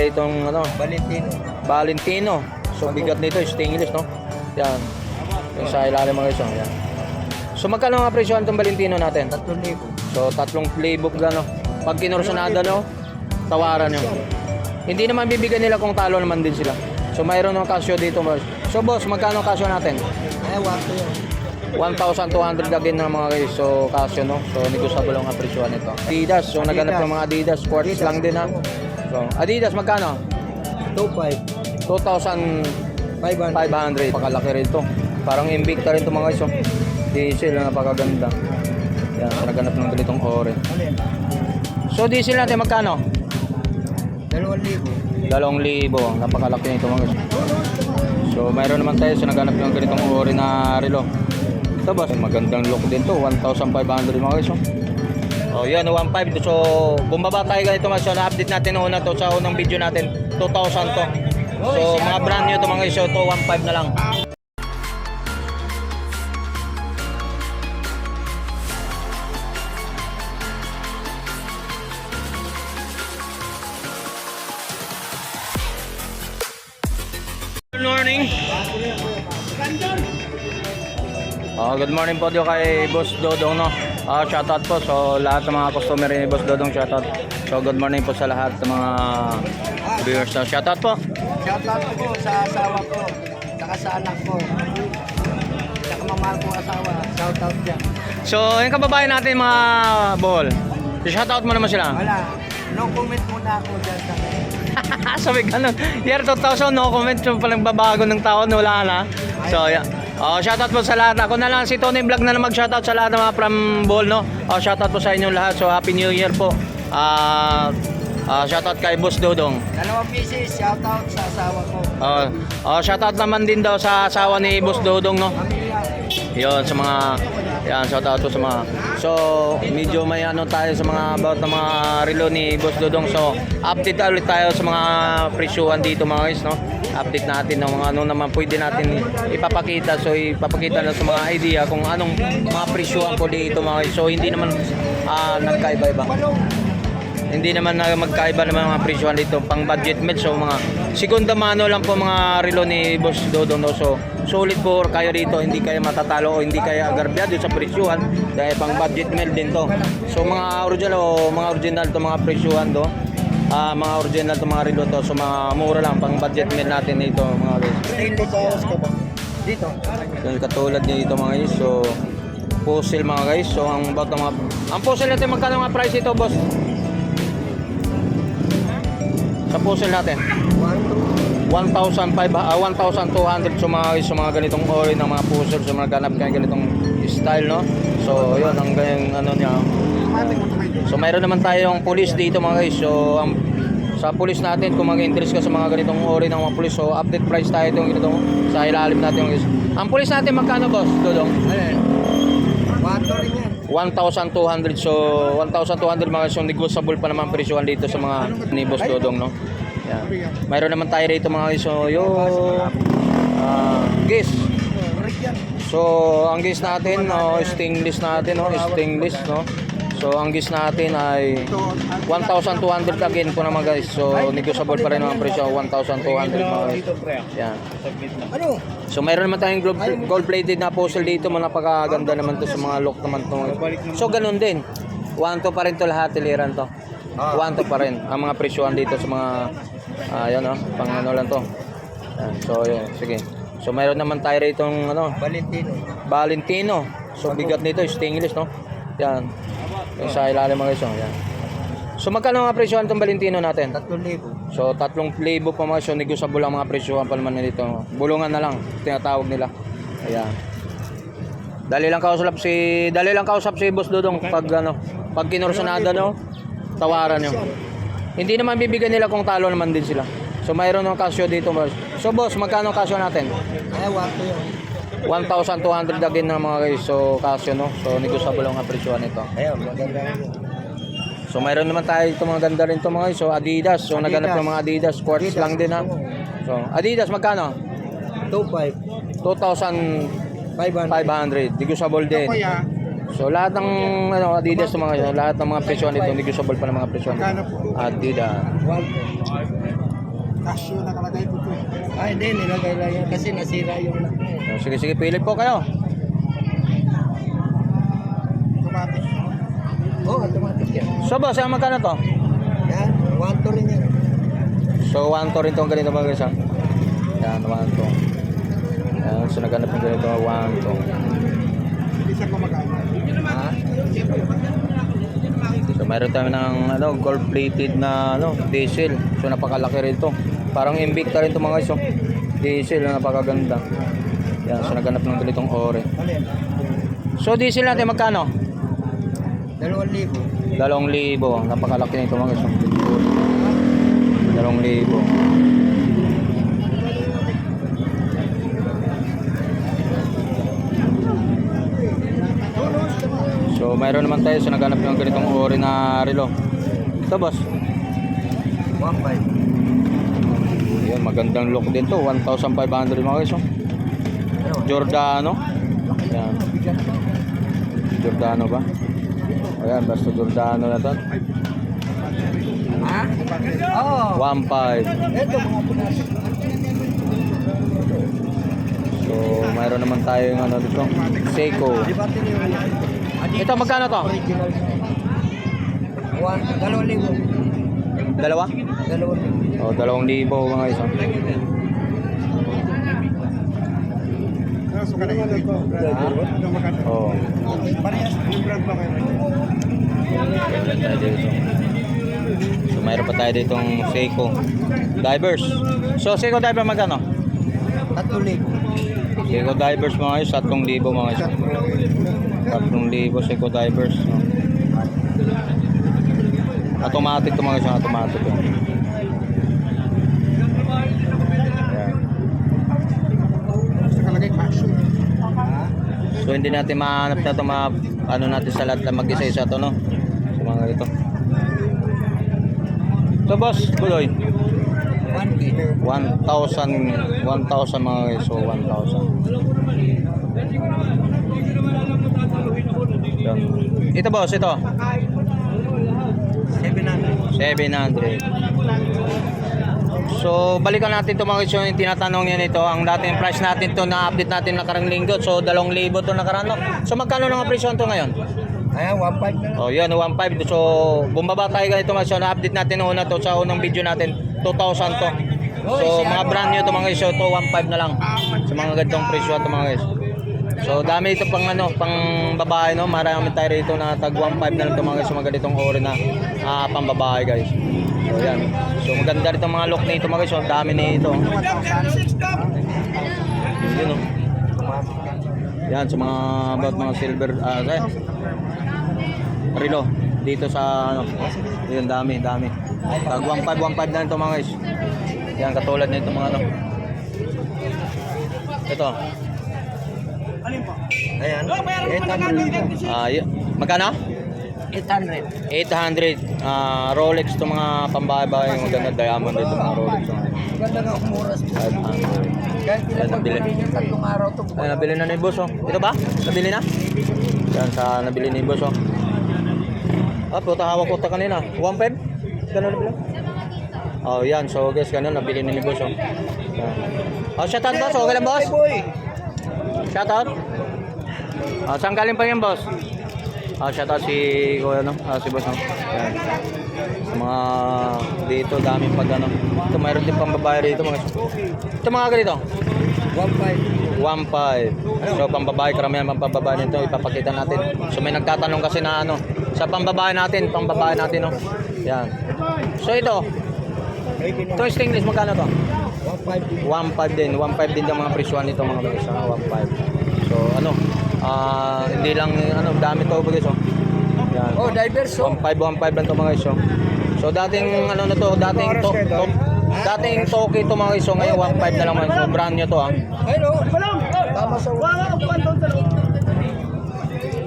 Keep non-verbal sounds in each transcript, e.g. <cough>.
Itong ano, Valentino. Valentino. So bigat nito, stainless, no? Yan. Yung sa ilalim mga iso, yan. So magkano nga presyo itong Valentino natin? 3,000. So tatlong playbook gano. Pag kinorsunada no, tawaran nyo. Hindi naman bibigyan nila kung talo naman din sila. So mayroon ng kasyo dito. boss. So boss, magkano ang kasyo natin? Ay, wato yun. 1,200 again ng mga guys. So kasyo no. So negosyable ang presyohan nito. Adidas. So naganap ng mga Adidas. Quartz lang din ha. So Adidas magkano? 2,500. 2,500. 500. Pakalaki rin to. Parang Invicta rin to mga guys. oh. Diesel na napakaganda. Yan, so naganap ng ganitong ore. So diesel natin magkano? 2,000. Dalawang libo. Napakalaki nito mga guys. So mayroon naman tayo sa naganap ng ganitong ori na relo. Ito ba? Magandang look din to. 1,500 mga guys. Oh. Oh, yan, 1.5. So, bumaba tayo ganito mga so, na-update natin una to sa unang video natin, 2,000 to. So, mga brand new to mga guys, so, to 1.5 na lang. Good morning. Oh, good morning po diyo kay Boss Dodong no. Ah, shoutout po so lahat ng mga customer ni Boss Dodong shoutout. So good morning po sa lahat ng mga viewers. So, shoutout po. Shoutout ko sa asawa ko. Saka sa anak ko. Saka mamahal kong asawa. Shoutout dyan. So, yung kababayan natin mga ball. Shoutout mo naman sila. Wala. No comment muna ako dyan sa <laughs> Sabi ganun. Year 2000, no comment yung palang babago ng taon, wala na. So, yeah. Oh, shoutout po sa lahat. Ako na lang si Tony Vlog na lang mag-shoutout sa lahat ng mga from Ball, no? Oh, shoutout po sa inyong lahat. So, Happy New Year po. Ah, ah, shoutout kay Boss Dodong. Dalawang pieces. Shoutout sa asawa ko. Oh, oh, shoutout naman din daw sa asawa ni Boss Dodong, no? Yon sa mga yan shoutout to sa mga so medyo may ano tayo sa mga about ng mga relo ni Boss Dodong so update ulit tayo sa mga presyuhan dito mga guys no update natin ng mga ano naman pwede natin ipapakita. So ipapakita na sa mga idea kung anong mga presyuhan po dito mga so hindi naman ah, nagkaiba-iba hindi naman na magkaiba ng mga presyuhan dito. Pang budget med so mga segunda mano lang po mga relo ni Boss Dodong no? So sulit po kayo dito hindi kayo matatalo o hindi kayo agarbyado sa presyuhan dahil pang budget meal din to. So mga original o mga original to mga presyuhan do ah mga original to mga relo to. So mga mura lang pang budget meal natin dito mga guys. Stainless ba? Dito. so, katulad nito mga guys. So puzzle mga guys. So ang about ng mga ang puzzle natin magkano nga price ito boss? Sa puzzle natin. 1,500 ah, 1,200 sa mga sa mga ganitong ori ng mga puzzle. Sa mga ganap kaya ganitong style no? So yun ang ganyan ano niya so mayroon naman tayong police dito mga guys so ang sa police natin kung mag-interest ka sa mga ganitong ori ng mga police so update price tayo itong ganitong sa ilalim natin mga guys ang police natin magkano boss Dodong yan. 1,200 so 1,200 mga so negotiable pa naman presyohan dito sa mga ni Boss Dodong no. Yan. Mayroon naman tayo rito mga so yo ah guys. So ang guys natin no stainless natin no stainless no. So ang gis natin ay 1,200 again po naman guys. So negotiable pa rin ang presyo 1,200 mga guys. Yan. Ano? So mayroon naman tayong gold, plated na puzzle dito, mga napakaganda naman to sa mga look naman to. So ganun din. 1 to pa rin to lahat, tiliran to. 1 to pa rin ang mga presyohan dito sa mga ayun oh, pang ano lang to. Yan. So yun, sige. So mayroon naman tayo rito ano, Valentino. Valentino. So bigat nito, stainless no. Yan. Yung sa ilalim mga iso, yan. So magkano ang presyohan itong Valentino natin? 3,000. So, tatlong playbook pa mga so negosyable ang mga presyohan pa naman nito. Bulungan na lang, tinatawag nila. Ayan. Dali lang kausap si dali lang kausap si Boss Dodong pag ano, pag kinursunada no, tawaran nyo. Hindi naman bibigyan nila kung talo naman din sila. So mayroon ng kasyo dito. boss. So boss, magkano ang kasyo natin? Ay, wato yun. 1,200 again ng mga guys. So kasyo no. So negosyable ang mga presyohan nito. Ayun, maganda. So mayroon naman tayo ito mga ganda rin ito mga guys. So Adidas. So naganap ng mga Adidas. Quartz lang din ha. So Adidas magkano? 2,500. 2,500. 500. Negotiable din. So lahat ng ano Adidas ng mga lahat ng mga presyo nito negotiable pa ng mga presyo. Adidas. Casio nakalagay ko to. Ay, hindi. Nilagay lang yan kasi nasira yung lock. So, sige, sige, pili po kayo. Automatic. Oo, oh, automatic yan. So, boss, ang magkano to? Yan, one to rin yan. So, 1 to rin itong ganito mga guys, ha? Yan, 1 to. Yan, so naghanap ng ganito, 1 to. Hindi siya kumakain. Ha? So, mayroon tayo ng ano, gold-plated na ano, diesel. So, napakalaki rin ito. Parang Invicta rin ito mga guys. Diesel, na napakaganda. Yan, so naghanap ng ganitong ore. So, diesel natin magkano? Dalawang libo. 2,000. Napakalaki nito mga guys, oh. 2,000. So, mayroon naman tayo sa naghanap ng ganitong ori na relo. Ito, boss. One five. Yan, magandang look din to. 1,500 mga guys. Oh. Giordano. Yan. Giordano ba? Ayan, basta Giordano na to. Ha? Oo. 1,500. Ito mga punas. So, mayroon naman tayong ano dito. Seiko. Ito, magkano to? One, dalawang libo. Dalawa? Dalawang libo. O, dalawang libo mga guys. So, kada ito. Oo. Dito. So, mayroon pa tayo ditong Seiko. Divers. So, Seiko Diver magkano? Tatlo libo. Seiko Divers mga guys, 3,000 mga guys. 3,000 Seiko Divers. No? Automatic to mga guys, automatic. oh. Ayan. Nakalagay Casio. Ha? So hindi natin mahanap na ito ma ano natin sa lahat na mag-isa-isa to no. Sa mga ito. So boss, Buloy. 1K. 1,000 1,000 mga guys. So 1,000. Yan. Ito boss, ito. 700. 700. So, balikan natin ito mga guys, yung tinatanong niya nito. Ang dating price natin to na-update natin nakarang linggo. So, 2,000 to nakaraan. no? So, magkano na nga presyo to ngayon? Ayan, 1.5 na lang. Oh, yan, 1.5. So, bumaba tayo ganito mga so, na-update natin una to sa unang video natin, 2,000 to. So, mga brand new to mga guys, so to 1.5 na lang. Sa mga ganitong presyo to mga guys. So, dami ito pang ano, pang babae no. Marami tayo rito na tag 1.5 na lang to mga guys, mga ganitong ori na ah, pang babae guys. So, yan. So, maganda rin mga look nito mga guys. So, dami nito. Yun oh. Yan, sa mga about mga silver, uh, relo dito sa ano yun dami dami tag 1.5 1.5 na ito mga guys yan katulad nito mga ano ito Ayan. 800. ah y- magkano 800. 800 ah Rolex to mga pambahay-bahay yung maganda diamond dito mga Rolex oh. Ganda nga kumuras. 500 Kahit Ayan, nabili. tatlong araw to. ay nabili na ni boss oh ito ba nabili na yan sa nabili ni boss oh ah puta hawak ko ta kanina 1.5 ganun nabili Oh, yan. So, guys, ganun. Nabili na ni boss, oh. Yan. Oh, shout out, boss. Okay lang, boss? boy. Shout out. Oh, saan galing pa yan, boss? Oh, shout out si Kuya, no? Ah, si boss, no? Yan. Mga dito, daming pag, ano. Ito, mayroon din pang babae rito, mga Ito, mga ganito. 1.5. 1.5. So, pambabae, karamihan pambabae nito, ipapakita natin. So, may nagtatanong kasi na ano, sa pambabae natin, pambabae natin, no? Yan. So, ito, ito stainless, magkano to? 1.5. 1.5 din. 1.5 din yung mga presyuan nito mga guys. ah, 1.5. So ano, ah hindi lang ano, dami to guys. Oh. Yan. Oh, divers so. 1.5 1.5 lang to mga guys. Oh. So dating ano na to, dating to, to dating Toki to mga guys. So ngayon 1.5 na lang mga guys. So brand nyo to ah. Hello. Tama sa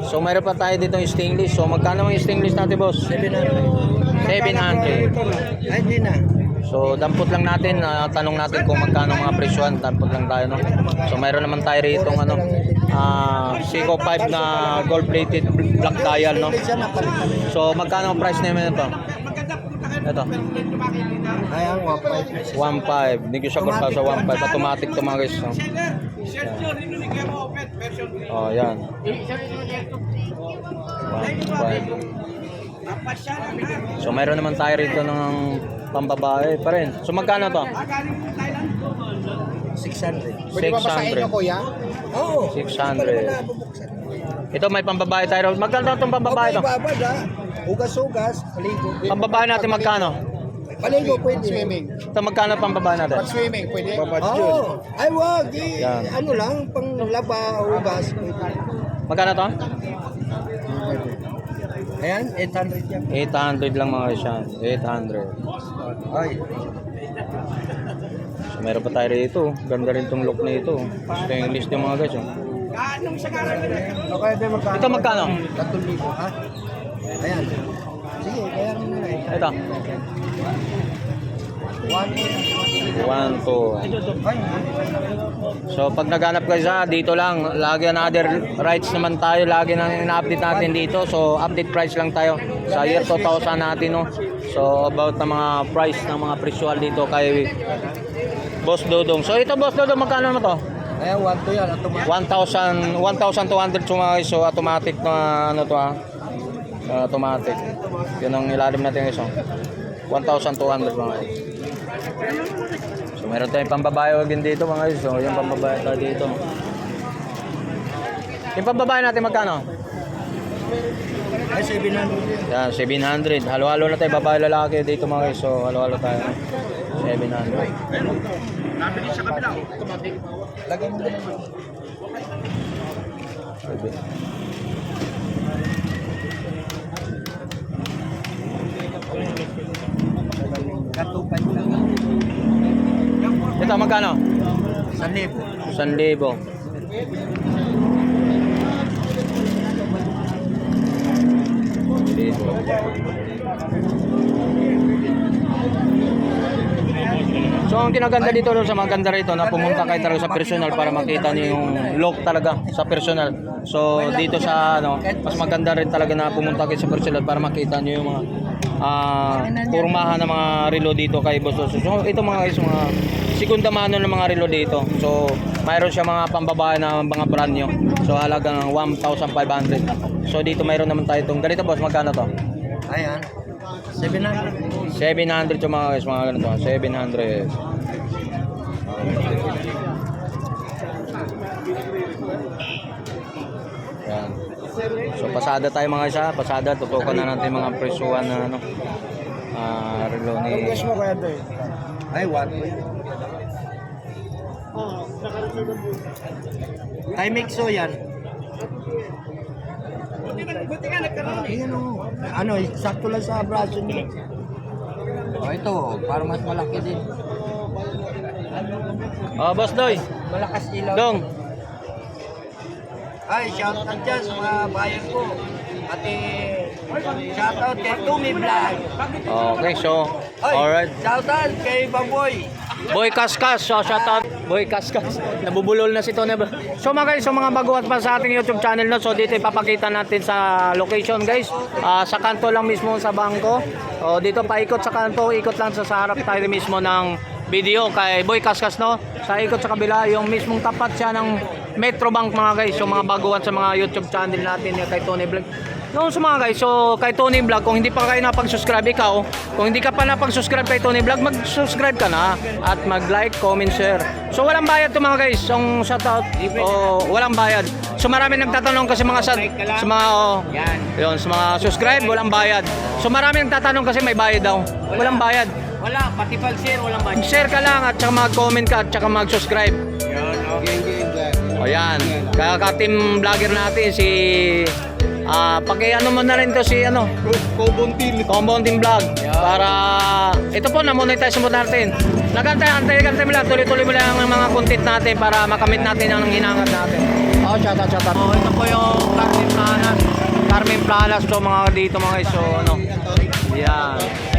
So mayroon pa tayo dito yung stainless. So magkano yung stainless natin boss? 700. 700. Ay, hindi na. So dampot lang natin, ah, tanong natin kung magkano mga presyuan, dampot lang tayo no. So mayroon naman tayo rito ano, ah Seiko 5 na gold plated black dial no. Siya. So magkano ang price naman ito? Ito. Ayan, 1.5. 1.5. Negotiable pa sa 1.5. Automatic to mga guys. no? Oh, yan. 1.5. So, meron naman tayo rito ng pambabae pa rin. So, magkano to? 600. 600. kuya? Oo. 600. Ito may pambabae tayo. Magkano itong pambabae to? babad ha. Ugas-ugas. Paligo. Pambabae natin magkano? Paligo pwede. Swimming. Ito magkano pambabae natin? swimming pwede. Oo. Ay wag. Eh, Yan. ano lang, pang laba, ugas. Magkano to? Ayan, 800 yan. 800 lang mga guys yan. 800. Ay. So, meron pa tayo rito. Ganda rin tong look na ito. Stainless yung mga guys. Oh. Okay, din magkano? Ito magkano? 3,000 ha? Ayan. Sige, kaya mo na. Ito. 1, 1, 2. Ay, So pag naghanap kayo sa dito lang, lagi another rights naman tayo, lagi nang ina-update natin dito. So update price lang tayo sa year 2000 natin no. So about na mga price ng mga presyual dito kay Boss Dodong. So ito Boss Dodong magkano naman to? ayan, 1 to yan. Automatic. 1,000 1,200 sumakay so automatic na ano to ha. Uh, automatic. Yun ang ilalim natin oh. 1,200 mga guys. So meron tayong pambabae din dito mga guys. So yung pambabae tayo dito. Yung pambabae natin magkano? Ay, 700 yan. Yan, 700. Halo-halo na tayo, babae lalaki dito mga guys. So halo-halo tayo. 700. Lagay mo na Ito magkano? Sa libo. 1,000. So ang kinaganda dito sa mga ganda rito na pumunta kayo talaga sa personal para makita niyo yung look talaga sa personal. So dito sa ano, mas maganda rin talaga na pumunta kayo sa personal para makita niyo yung mga ah pormahan ng mga relo dito kay Boss. So ito mga guys, mga segunda mano ng mga relo dito. So mayroon siya mga pambabae na mga brand new. So halagang 1,500. So dito mayroon naman tayo itong ganito boss, magkano to? Ayan. 700. 700 yung mga guys, mga ganito. 700. So pasada tayo mga isa, pasada tutukan na natin mga presyuhan na ano. Ah, relo ni mo kaya eh? Ay, 1. Ay, mixo yan. Ayan o. Ano, sakto lang sa braso niya. O, ito, para mas malaki din. Oh, boss Doy. Malakas ilaw. Dong. Ay, shout out dyan sa mga bayan ko. Ate, shout out kay Tumi Vlog. Okay, so Ay, alright. shout out kay Baboy. Boy Kaskas, so shout out Boy Kaskas. Nabubulol na si Tony. So mga guys, so mga baguhan pa sa ating YouTube channel no. So dito ipapakita natin sa location guys. Ah, sa kanto lang mismo sa bangko. O dito paikot sa kanto, ikot lang sa, sa harap tayo mismo ng video kay Boy Kaskas no. Sa ikot sa kabila, yung mismong tapat siya ng Metrobank mga guys. So mga baguhan sa mga YouTube channel natin yung kay Tony Vlog. Noon sa mga guys, so kay Tony Vlog, kung hindi pa kayo napag-subscribe ikaw, kung hindi ka pa napag-subscribe kay Tony Vlog, mag-subscribe ka na at mag-like, comment, share. So walang bayad to mga guys, yung shoutout, o walang bayad. So marami nagtatanong kasi mga sa, sa mga oh, Yan. yun, sa mga subscribe, walang bayad. So marami nagtatanong kasi may bayad daw. Walang bayad. Wala, pati pag-share, walang budget. Share ka lang at saka mag-comment ka at saka mag-subscribe. Yan, okay. O yan, kaya ka-team vlogger natin si Ah, paki ano mo na rin to si ano, Kobontil. Combon Team Vlog para ito po na monetize mo natin. Nagantay, antay, antay mo lang, tuloy-tuloy mo lang ang mga content natin para makamit natin ang hinangat natin. Oh, shout out, shout out. Oh, ito po yung Carmen Planas. Carmen Planas to mga dito mga iso, ano. Yan.